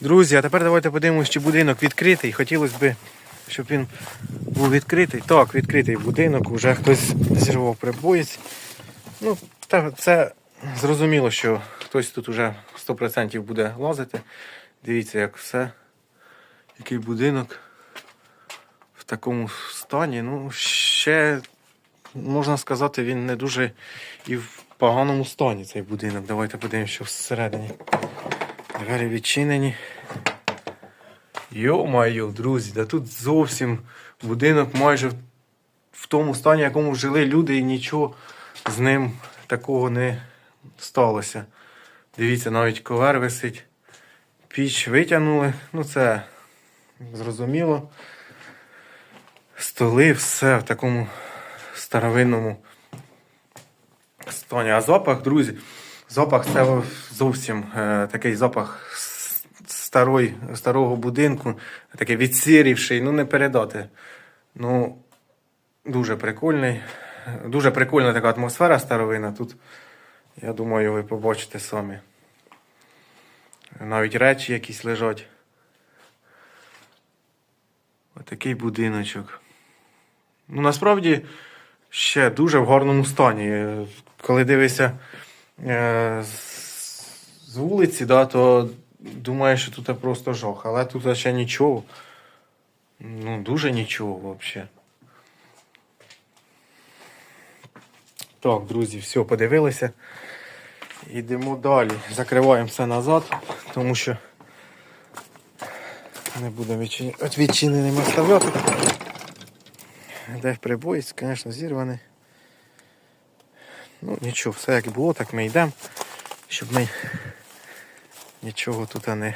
Друзі, а тепер давайте подивимось, чи будинок відкритий. Хотілося б, щоб він був відкритий. Так, відкритий будинок, вже хтось зірвав прибоєць. Ну, та це зрозуміло, що хтось тут уже 100% буде лазити. Дивіться, як все. Який будинок в такому стані. Ну, ще, можна сказати, він не дуже і в поганому стані цей будинок. Давайте подивимося, що всередині. Двері відчинені. Йо-майо, друзі, да тут зовсім будинок майже в- тому стані, в якому жили люди, і нічого з ним такого не сталося. Дивіться, навіть ковер висить. Піч витягнули. Ну, це зрозуміло. Столи, все в такому старовинному стані. А запах, друзі, запах це зовсім е, такий запах старої, старого будинку, такий відсірівший, ну не передати. Ну, дуже прикольний. Дуже прикольна така атмосфера старовина. Тут, я думаю, ви побачите самі. Навіть речі якісь лежать. Отакий будиночок. Ну, насправді, ще дуже в гарному стані. Коли дивишся з- з вулиці, да, то думаєш, що тут просто жах. Але тут ще нічого. Ну, дуже нічого взагалі. Так, друзі, все, подивилися. Йдемо далі. Закриваємо все назад, тому що не будемо відчиненим оставляти. Де прибоїць, звісно, зірваний. Ну, нічого, все як було, так ми йдемо, щоб ми нічого тут не.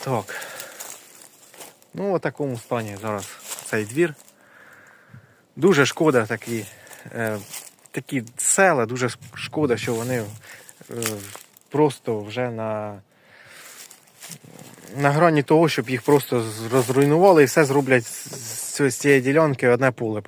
Так. Ну, в такому стані зараз цей двір. Дуже шкода такі, е, такі села, дуже шкода, що вони е, просто вже на, на грані того, щоб їх просто розруйнували і все зроблять з, з цієї ділянки одне поле.